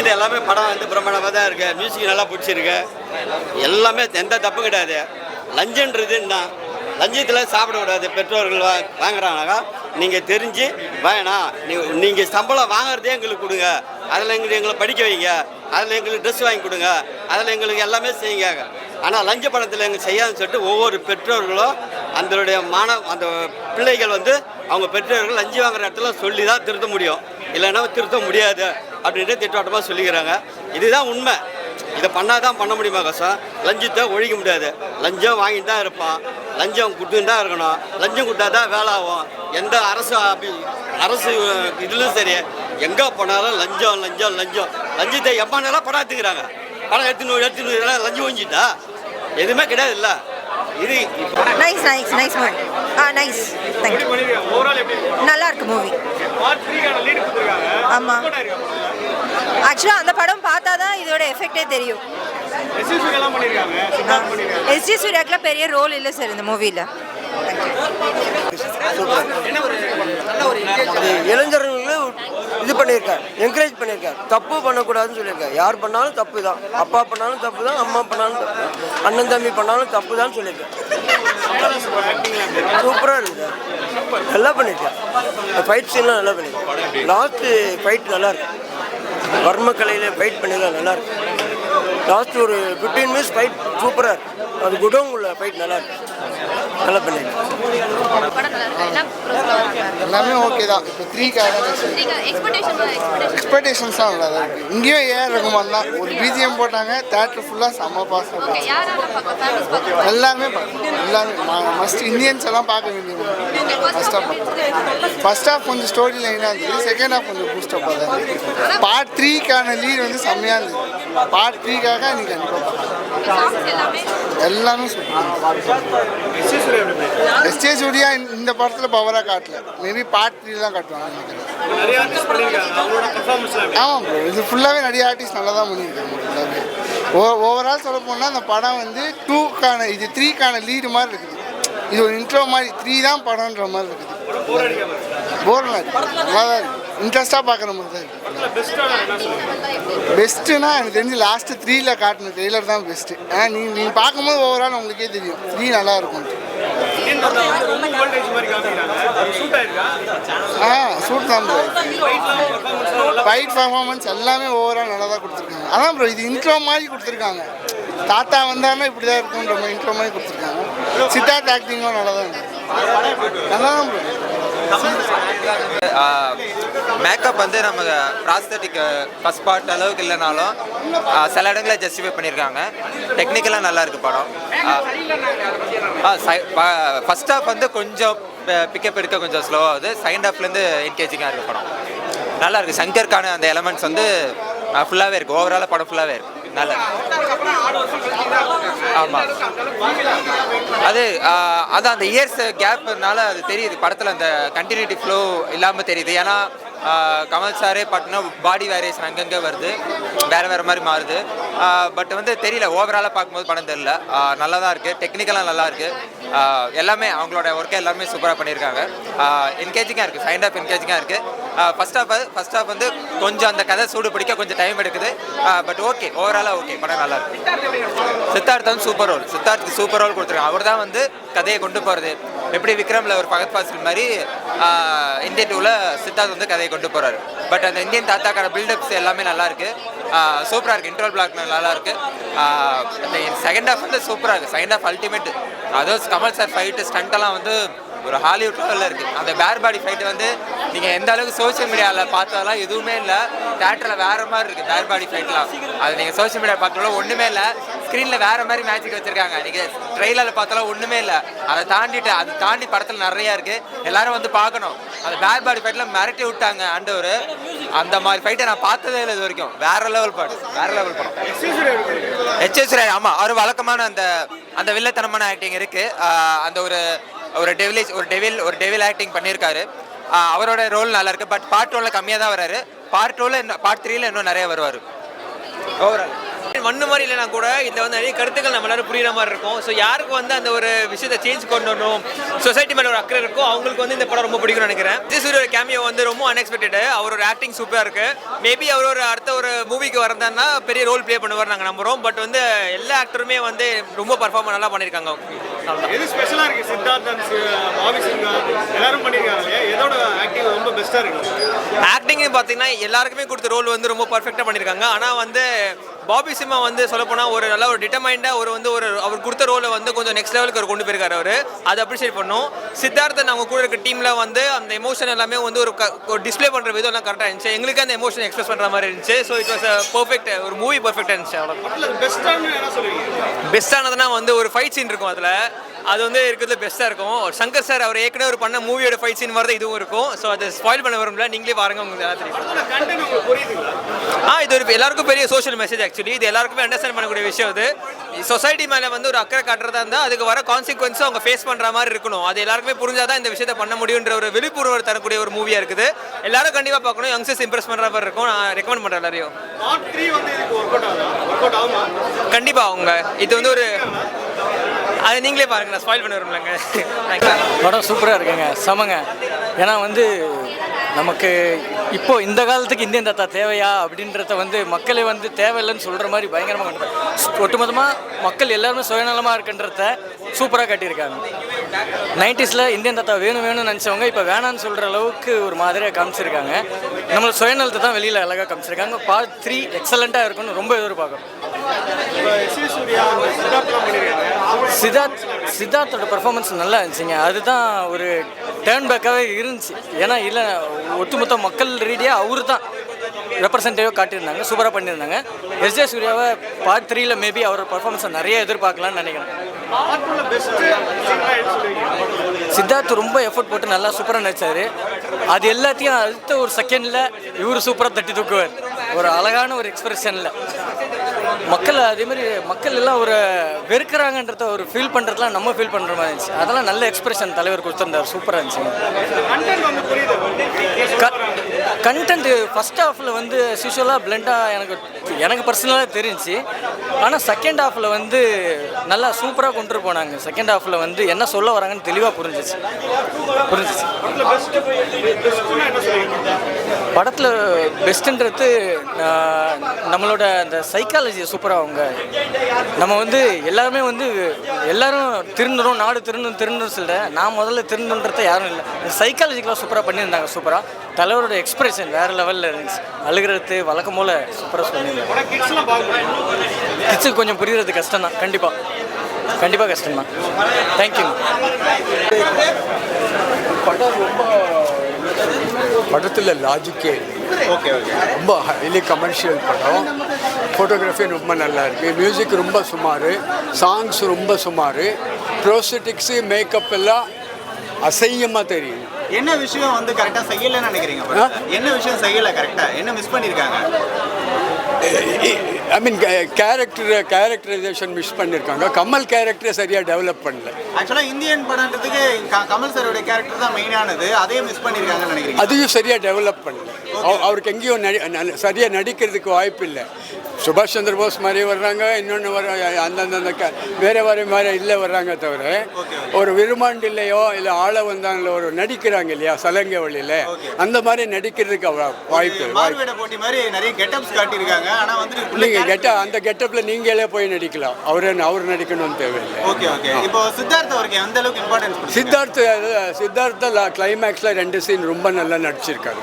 பிடிச்சது எல்லாமே படம் வந்து பிரம்மாண்டமாக தான் இருக்குது மியூசிக் நல்லா பிடிச்சிருக்கு. எல்லாமே எந்த தப்பு கிடையாது. லஞ்சன்றது என்ன லஞ்சத்தில் சாப்பிடக்கூடாது பெற்றோர்கள் வா வாங்குறாங்கனாக்கா நீங்கள் தெரிஞ்சு வேணாம் நீ- நீங்கள் சம்பளம் வாங்குறதே எங்களுக்கு கொடுங்க. அதில் எங்களுக்கு எங்களை படிக்க வைங்க. அதில் எங்களுக்கு ட்ரெஸ் வாங்கி கொடுங்க. அதில் எங்களுக்கு எல்லாமே செய்யுங்க. ஆனால் லஞ்ச பணத்தில் எங்கள் செய்யாதுன்னு சொல்லிட்டு ஒவ்வொரு பெற்றோர்களும் அதனுடைய மாணவ அந்த பிள்ளைகள் வந்து அவங்க பெற்றோர்கள் லஞ்சம் வாங்குற இடத்துல சொல்லி தான் திருத்த முடியும். இல்லைன்னா திருத்த முடியாது. அப்படின்ட்டு திட்டவட்டமாக சொல்லிக்கிறாங்க. இதுதான் உண்மை. இதை பண்ணால் தான் பண்ண முடியுமா கஷ்டம் லஞ்சத்தை ஒழிக்க முடியாது. லஞ்சம் வாங்கிட்டு தான் இருப்பான். லஞ்சம் கொடுத்துட்டு தான் இருக்கணும். லஞ்சம் கொடுத்தா தான் வேலை ஆகும். எந்த அரசு அரசு இதுலையும் சரி எங்கே போனாலும் லஞ்சம் லஞ்சம் லஞ்சம். லஞ்சத்தை எம்மா நேரம் படம் எடுத்துக்கிறாங்க. படம் எடுத்துன்னு எடுத்துன்னு லஞ்சம் வாங்கிட்டா? எதுவுமே கிடையாது இல்லை. இது nice nice nice movie ah nice thank you நல்லா இருக்கு மூவி ஆமாம் ஆக்சுவலாக அந்த படம் பார்த்தா தான் இதோட எஃபெக்டே தெரியும். எஸ்ஜி சூர்யாக்கெலாம் பெரிய ரோல் இல்லை சார் இந்த மூவியில் இளைஞர்களுக்கு இது பண்ணியிருக்கார் என்கரேஜ் பண்ணியிருக்கார் தப்பு பண்ணக்கூடாதுன்னு சொல்லியிருக்கார் யார் பண்ணாலும் தப்பு தான் அப்பா பண்ணாலும் தப்பு தான் அம்மா பண்ணாலும் தப்பு தான். அண்ணன் தம்பி பண்ணாலும் தப்பு தான் சொல்லியிருக்கார் சூப்பராக இருக்குது நல்லா பண்ணியிருக்கார் ஃபைட் சீன்லாம் நல்லா பண்ணியிருக்கார் லாஸ்ட்டு ஃபைட் நல்லா இருக்கு. வர்ம கலையில் ஃபைட் பண்ணியிருக்கார் நல்லா இருக்கு லாஸ்ட் ஒரு ஃபிஃப்டீன் மினிட்ஸ் ஃபைட் சூப்பராக இருக்கு. அது குடோங் உள்ள ஃபைட் நல்லா இருக்கு நல்லா எல்லாமே ஓகே தான். இப்போ த்ரீக்காக எக்ஸ்பெக்டேஷன்ஸ் தான் நல்லா தான் இருக்குது இங்கேயும் ஏஆர் ரகுமான் தான். ஒரு பிஜிஎம் போட்டாங்க. தேட்டர் ஃபுல்லாக செம்ம பாஸ் எல்லாருமே பார்க்கணும் எல்லாமே மஸ்ட் இந்தியன்ஸ் எல்லாம் பார்க்க வேண்டியது. ஃபர்ஸ்ட் ஆஃப் ஃபர்ஸ்ட் ஹாஃப் கொஞ்சம் ஸ்டோரி லைனாக இருந்தது. செகண்ட் ஹாஃப் கொஞ்சம் பூஸ்டப்பாக தான் இருந்தது. பார்ட் த்ரீக்கான லீட் வந்து செம்மையாக இருந்தது. பார்ட் த்ரீக்காக நீங்கள் கண்டிப்பாக எல்லாமே எஸ்டே சூர்யா இந்த படத்தில் பவராக காட்டல. மேபி பார்ட் த்ரீ தான் காட்டுவாங்க ஆமாம் ப்ரோ இது ஃபுல்லாகவே நிறைய ஆர்டிஸ்ட் நல்லா தான் பண்ணியிருக்காங்க. ஃபுல்லாகவே ஓ ஓவரால் சொல்ல போனால் அந்த படம் வந்து டூக்கான இது த்ரீக்கான லீடு மாதிரி இருக்குது. இது ஒரு இன்ட்ரோ மாதிரி த்ரீ தான் படம்ன்ற மாதிரி இருக்குது. போர்லாம் நல்லா தான் இருக்கு. இன்ட்ரெஸ்ட்டாக பார்க்குற மாதிரி தான் இருக்கு. பெஸ்ட்டுனா எனக்கு தெரிஞ்சு லாஸ்ட்டு த்ரீல காட்டின ட்ரெய்லர் தான் பெஸ்ட்டு ஆ நீ நீங்கள் பார்க்கும்போது ஓவரால் உங்களுக்கே தெரியும். த்ரீ நல்லா இருக்கும் ஆ சூட் தான் ப்ரோ ஃபைட் பர்ஃபார்மன்ஸ் எல்லாமே ஓவரால் நல்லா தான் கொடுத்துருக்காங்க. அதான் ப்ரோ இது இன்ட்ரோ மாதிரி கொடுத்துருக்காங்க. தாத்தா வந்தாருன்னா இப்படி தான் இருக்குன்ற மாதிரி இன்ட்ரோ மாதிரி கொடுத்துருக்காங்க. சித்தார்த் ஆக்டிங்கும் நல்லா தான் நல்லா தான் ப்ரோ மேக்கப் வந்து நம்ம ப்ராஸ்தட்டிக் ஃபஸ்ட் பார்ட் அளவுக்கு இல்லைனாலும் சில இடங்களில் ஜஸ்டிஃபை பண்ணியிருக்காங்க. டெக்னிக்கலாக நல்லா இருக்குது படம். ஃபர்ஸ்ட் ஹாஃப் வந்து கொஞ்சம் பிக்கப் எடுக்க கொஞ்சம் ஸ்லோவாக ஆகுது. செகண்ட் ஹாஃப்லேருந்து என்கேஜிங்காக இருக்கு படம். நல்லா இருக்குது சங்கருக்கான அந்த எலமெண்ட்ஸ் வந்து ஃபுல்லாகவே இருக்குது ஓவராலாக படம் ஃபுல்லாகவே இருக்குது நல்லா ஆமாம் அது அதான் அந்த இயர்ஸ் கேப்னால அது தெரியுது. படத்தில் அந்த கண்டினியூட்டி ஃப்ளோ இல்லாமல் தெரியுது. ஏன்னா கமல் சாரே பார்த்தீங்கன்னா பாடி வேரியேஷன் அங்கங்கே வருது. வேறு வேறு மாதிரி மாறுது. பட் வந்து தெரியல ஓவராலாக பார்க்கும்போது படம் தெரியல. நல்லா தான் இருக்குது டெக்னிக்கலாக நல்லா இருக்குது எல்லாமே அவங்களோட ஒர்க்கை எல்லாமே சூப்பராக பண்ணியிருக்காங்க. என்கேஜிங்காக இருக்குது சைண்ட் ஆஃப் என்கேஜிங்காக இருக்குது ஃபர்ஸ்ட் ஆஃப் ஃபர்ஸ்ட் ஆஃப் வந்து கொஞ்சம் அந்த கதை சூடு பிடிக்க கொஞ்சம் டைம் எடுக்குது. பட் ஓகே ஓவராலாக ஓகே படம் நல்லா இருக்கு. சித்தார்த் வந்து சூப்பர் ரோல் சித்தார்த்துக்கு சூப்பர் ரோல் கொடுத்துருக்காங்க. அவர் தான் வந்து கதையை கொண்டு போகிறது எப்படி விக்ரமில் ஒரு பகத் ஃபாசில் மாதிரி இந்தியன் டூவில் சித்தார்த் வந்து கதையை கொண்டு போகிறாரு பட் அந்த இந்தியன் தாத்தாக்கான பில்டப்ஸ் எல்லாமே நல்லா இருக்கு. சூப்பராக இருக்குது இன்ட்ரோல் பிளாக் நல்லா இருக்கு. செகண்ட் ஹாஃப் வந்து சூப்பராக இருக்குது செகண்ட் ஹாஃப் அல்டிமேட் அதுவும் கமல் சார் ஃபைட்டு ஸ்டண்ட்டெல்லாம் வந்து ஒரு ஹாலிவுட் லெவலில் இருக்குது அந்த பேர் பாடி ஃபைட் வந்து நீங்கள் எந்த அளவுக்கு சோஷியல் மீடியாவில் பார்த்ததெல்லாம் எதுவுமே இல்லை. தேட்டரில் வேறு மாதிரி இருக்குது பேர் பாடி ஃபைட்லாம் அது நீங்கள் சோஷியல் மீடியா பார்த்தாலும் ஒன்றுமே இல்லை. ஸ்க்ரீனில் வேறு மாதிரி மேஜிக் வச்சுருக்காங்க. நீங்கள் ட்ரெயிலரில் பார்த்தாலும் ஒன்றுமே இல்லை. அதை தாண்டிட்டு அது தாண்டி படத்தில் நிறையா இருக்குது எல்லாரும் வந்து பார்க்கணும். அந்த பேர் பாடி ஃபைட்டில் மிரட்டி விட்டாங்க ஆண்டவர். அந்த மாதிரி ஃபைட்டை நான் பார்த்ததே இல்லை இது வரைக்கும் வேற லெவல் படம். வேற லெவல் படம். எச்எஸ் ராய் ஆமாம் அவர் வழக்கமான அந்த அந்த வில்லத்தனமான ஆக்டிங் இருக்குது அந்த ஒரு ஒரு டெவிலேஜ் ஒரு டெவில் ஒரு டெவில் ஆக்டிங் பண்ணியிருக்காரு. அவரோட ரோல் நல்லா இருக்கு. பட் பார்ட் ஒன்ல கம்மியாக தான் வராரு பார்ட் டூவில் இன்னும் பார்ட் த்ரீல இன்னும் நிறைய வருவார். ஓவரால் கண்டென்ட் மண்ணு மாதிரி இல்லைனா கூட இதில் வந்து நிறைய கருத்துக்கள் நம்ம எல்லாரும் புரியுற மாதிரி இருக்கும். ஸோ யாருக்கு வந்து அந்த ஒரு விஷயத்தை சேஞ்ச் கொண்டு வரணும்? சொசைட்டி மேலே ஒரு அக்கறை இருக்கும் அவங்களுக்கு வந்து இந்த படம் ரொம்ப பிடிக்கும்னு நினைக்கிறேன். விஜய் சூரிய கேமியோ வந்து ரொம்ப அன்எக்ஸ்பெக்டட் அவரோட ஆக்டிங் சூப்பராக இருக்கு. மேபி அவர் ஒரு அடுத்த ஒரு மூவிக்கு வரதான்னா பெரிய ரோல் ப்ளே பண்ணுவார் நாங்கள் நம்புறோம். பட் வந்து எல்லா ஆக்டருமே வந்து ரொம்ப பர்ஃபார்ம் நல்லா பண்ணியிருக்காங்க. எது ஸ்பெஷலா இருக்கு? சித்தார்த்தன் பாபி சிங்கா எல்லாரும் பண்ணிருக்காங்க இல்லையா? எதோட ஆக்டிங் ரொம்ப பெஸ்டா இருக்கு? ஆக்டிங் பார்த்தீங்கன்னா எல்லாருக்குமே கொடுத்த ரோல் வந்து ரொம்ப பர்ஃபெக்டாக பண்ணியிருக்காங்க. ஆனால் வந்து பாபி சிம்மா வந்து சொல்லப்போனால் ஒரு நல்ல ஒரு டிட்டர்மைண்டாக ஒரு வந்து ஒரு அவர் கொடுத்த ரோலை வந்து கொஞ்சம் நெக்ஸ்ட் லெவலுக்கு அவர் கொண்டு போயிருக்காரு அவர். அதை அப்ரிஷியேட் பண்ணோம். சித்தார்த்தன் அவங்க கூட இருக்க டீமில் வந்து அந்த எமோஷன் எல்லாமே வந்து ஒரு டிஸ்ப்ளே பண்ணுற விதம் எல்லாம் கரெக்டாக இருந்துச்சு. எங்களுக்கு அந்த எமோஷன் எக்ஸ்பிரஸ் பண்ணுற மாதிரி இருந்துச்சு. ஸோ இட் வாஸ் பர்ஃபெக்ட் ஒரு மூவி பர்ஃபெக்டாக இருந்துச்சு அவ்வளோ பெஸ்ட்டானதுன்னா வந்து ஒரு ஃபைட் சீன் இருக்கும் அதில். அது வந்து இருக்கிறதுல பெஸ்ட்டாக இருக்கும். சங்கர் சார் அவர் ஏற்கனவே ஒரு பண்ண மூவியோட ஃபைட் சீன் மாதிரி தான் இதுவும் இருக்கும். ஸோ அதை ஸ்பாயில் பண்ண வரும்ல நீங்களே பாருங்க உங்களுக்கு புரியுதுங்களா? ஆ இது ஒரு எல்லாருக்கும் பெரிய சோஷியல் மெசேஜ் ஆக்சுவலி இது எல்லாருக்குமே அண்டர்ஸ்டாண்ட் பண்ணக்கூடிய விஷயம் இது சொசைட்டி மேலே வந்து ஒரு அக்கறை காட்டுறதா இருந்தால் அதுக்கு வர கான்சிக்வன்ஸும் அவங்க ஃபேஸ் பண்ணுற மாதிரி இருக்கணும். அது எல்லாருக்குமே புரிஞ்சாதான் இந்த விஷயத்தை பண்ண முடியுன்ற ஒரு விழிப்புணர்வு தரக்கூடிய ஒரு மூவியாக இருக்குது. எல்லாரும் கண்டிப்பாக பார்க்கணும். யங்ஸ்டர்ஸ் இம்ப்ரெஸ் பண்ணுற மாதிரி இருக்கும். நான் ரெக்கமெண்ட் பண்ணுறேன் எல்லாரையும். கண்டிப்பாக அவங்க. இது வந்து ஒரு அது நீங்களே பாருங்க நான் ஸ்பாயில் பண்ண வரும்லங்க படம் சூப்பராக இருக்குங்க. சமங்க. ஏன்னா வந்து நமக்கு இப்போ இந்த காலத்துக்கு இந்தியன் தாத்தா தேவையா அப்படின்றத வந்து மக்களே வந்து தேவையில்லைன்னு சொல்கிற மாதிரி பயங்கரமாக கண்டு ஒட்டுமொத்தமாக மக்கள் எல்லாருமே சுயநலமாக இருக்குன்றத சூப்பராக கட்டியிருக்காங்க. நைன்டிஸில் இந்தியன் தாத்தா வேணும் வேணும்னு நினச்சவங்க இப்போ வேணான்னு சொல்கிற அளவுக்கு ஒரு மாதிரியாக காமிச்சிருக்காங்க. நம்மளை சுயநலத்தை தான் வெளியில் அழகாக காமிச்சிருக்காங்க. பார்ட் த்ரீ எக்ஸலண்ட்டாக இருக்கும்னு ரொம்ப எதிர்பார்க்குறோம். சித்தார்த் சித்தார்த்தோட பர்ஃபார்மன்ஸ் நல்லா இருந்துச்சுங்க. அதுதான் ஒரு டேர்ன் பேக்காகவே இருந்துச்சு. ஏன்னா இல்லை ஒட்டுமொத்த மக்கள் ரீதியாக அவரு தான் ரெப்ரசன்டேவாக காட்டியிருந்தாங்க சூப்பராக பண்ணியிருந்தாங்க. எஸ் ஜே சூர்யாவை பார்ட் த்ரீல மேபி அவரோட பர்ஃபார்மன்ஸை நிறைய எதிர்பார்க்கலாம்னு நினைக்கிறேன். சித்தார்த் ரொம்ப எஃபோர்ட் போட்டு நல்லா சூப்பராக நினச்சாரு அது எல்லாத்தையும் அடுத்த ஒரு செகண்டில் இவர் சூப்பராக தட்டி தூக்குவார். ஒரு அழகான ஒரு எக்ஸ்பிரஷனில் மக்கள் அதேமாதிரி மக்கள் எல்லாம் ஒரு வெறுக்கிறாங்கன்றத ஒரு ஃபீல் பண்ணுறதுலாம் நம்ம ஃபீல் பண்ணுற மாதிரி இருந்துச்சு. அதெல்லாம் நல்ல எக்ஸ்பிரஷன் தலைவர் கொடுத்துருந்தார். சூப்பராக இருந்துச்சு. கண்டென்ட் ஃபஸ்ட் ஹாஃபில் வந்து யூஸ்வலாக பிளெண்டாக எனக்கு எனக்கு பர்சனலாக தெரிஞ்சுச்சு. ஆனால் செகண்ட் ஹாஃபில் வந்து நல்லா சூப்பராக கொண்டு போனாங்க. செகண்ட் ஹாஃபில் வந்து என்ன சொல்ல வராங்கன்னு தெளிவாக புரிஞ்சிச்சு. புரிஞ்சிச்சு. படத்தில் பெஸ்ட்டுன்றது நம்மளோட அந்த சைக்காலஜி சூப்பராக அவங்க நம்ம வந்து எல்லாருமே வந்து எல்லாரும் திருந்துறோம் நாடு திருந்தும் திருந்தும் சொல்ல நான் முதல்ல திருந்தன்றத யாரும் இல்லை. சைக்காலஜிக்கலாக சூப்பராக பண்ணியிருந்தாங்க சூப்பராக தலைவரோட எக்ஸ்பிரஷன் வேறு லெவலில் இருந்துச்சு. அழுகிறது வழக்கம் போல் சூப்பராக சொல்லியிருந்தாங்க. கிட்ஸுக்கு கொஞ்சம் புரியுறது கஷ்டம் தான் கண்டிப்பாக கண்டிப்பாக கஷ்டம் தான் தேங்க்யூ படம் ரொம்ப படத்தில் லாஜிக்கே ஓகே ஓகே ரொம்ப ஹைலி கமர்ஷியல் படம். ஃபோட்டோகிராஃபி ரொம்ப நல்லா இருக்குது மியூசிக் ரொம்ப சுமார். சாங்ஸ் ரொம்ப சுமார். ப்ரோஸ்டெட்டிக்ஸு மேக்கப் எல்லாம் அசையமாக தெரியும். என்ன விஷயம் வந்து கரெக்டா செய்யலன்னு நினைக்கிறீங்க? என்ன விஷயம் செய்யல கரெக்டா என்ன மிஸ் பண்ணிருக்காங்க? I mean character characterization miss பண்ணியிருக்காங்க கமல் கேரக்டரை சரியாக டெவலப் பண்ணல. ஆக்சுவலா இந்தியன் படம்ன்றதுக்கு க- கமல் சாரோட கேரக்டர் தான் மெயினானது அதையும் மிஸ் பண்ணிருக்காங்கன்னு நினைக்கிறீங்க அதையும் சரியாக டெவலப் பண்ணல. அவ- அவருக்கு எங்கேயும் நடி சரியாக நடிக்கிறதுக்கு வாய்ப்பு இல்லை சுபாஷ் சந்திர போஸ் மாதிரி வர்றாங்க இன்னொன்று வர அந்தந்த க- வேற வேற மாதிரி இல்லை வர்றாங்க தவிர ஒரு விருமாண்டிலையோ இல்லை ஆள வந்தாங்களோ ஒரு நடிக்கிறாங்க இல்லையா சலங்கை வழியில் அந்த மாதிரி நடிக்கிறதுக்கு வாய்ப்பு நீங்கள் கெட்ட அந்த கெட்டப்பில் நீங்களே போய் நடிக்கலாம். அவரே அவர் நடிக்கணும்னு தேவையில்லை. சித்தார்த்த சித்தார்த்த கிளைமேக்ஸில் ரெண்டு சீன் ரொம்ப நல்லா நடிச்சிருக்காரு.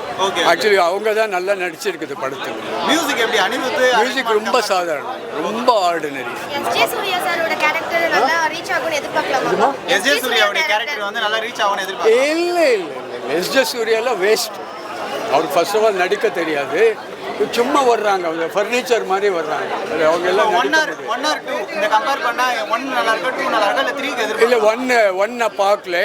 ஆக்சுவலி அவங்க தான் நல்லா நடிச்சிருக்குது படத்தில். மியூசிக் எப்படி அனிருத் மியூசிக் ரொம்ப சாதாரணம். ரொம்ப ஆர்டினரி எஸ். ஜே. சூர்யா சாரோட கேரக்டர் நல்லா ரீச் ஆகும்னு எதிர்பார்க்கலாமா? எஸ். ஜே. சூர்யாவுடைய கேரக்டர் வந்து நல்லா ரீச் ஆகும்னு எதிர்பார்க்கலாம் இல்லை இல்லை இல்லை எஸ். ஜே. சூர்யாலாம் வேஸ்ட் அவர் ஃபர்ஸ்ட் ஆஃப் ஆல் நடிக்க தெரியாது. சும்மா வர்றாங்க அவங்க. ஃபர்னிச்சர் மாதிரி வர்றாங்க. அவங்க எல்லாம் one or one or two இந்த கம்பேர் பண்ணா ஒன் நல்லா இருக்கா டூ நல்லா இருக்கா இல்ல த்ரீக்கு இல்லை எதிர்பார்க்கலாம் ஒன்று ஒன் நான் பார்க்கல.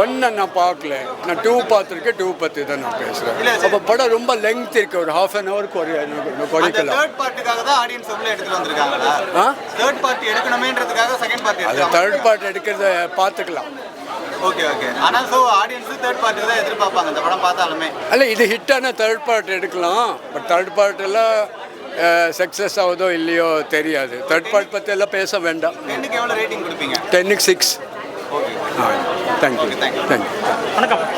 ஒன்னை நான் பார்க்கல. நான் டூ பார்த்துருக்கேன் டூ பற்றி தான் நான் பேசுகிறேன். அப்போ படம் ரொம்ப லெங்க் இருக்கு. ஒரு ஹாஃப் அன் ஹவர் அந்த குறைக்கலாம் தேர்ட் பார்ட்டுக்காக தான் ஆடியன்ஸ் உள்ள எடுத்துட்டு வந்திருக்காங்களா? ஆ? தேர்ட் பார்ட் எடுக்கணுமேன்றதுக்காக செகண்ட் பார்ட் அது தேர்ட் பார்ட் எடுக்கிறத பார்த்துக்கலாம். ஓகே ஓகே ஆனா சோ ஆடியன்ஸ் தேர்ட் பார்ட்டுக்கு தான் எதிர்பார்ப்பாங்க. இந்த படம் பார்த்தாலுமே. இது ஹிட்டான தேர்ட் பார்ட் எடுக்கலாம். பட் தேர்ட் பார்ட் எல்லாம் சக்ஸஸ் ஆகுதோ இல்லையோ தெரியாது. தேர்ட் பார்ட் பற்றி எல்லாம் பேச வேண்டாம். டென்னுக்கு எவ்வளோ ரேட்டிங் கொடுப்பீங்க? டென்னுக்கு சிக்ஸ் ஓகே தேங்க்யூ தேங்க்யூ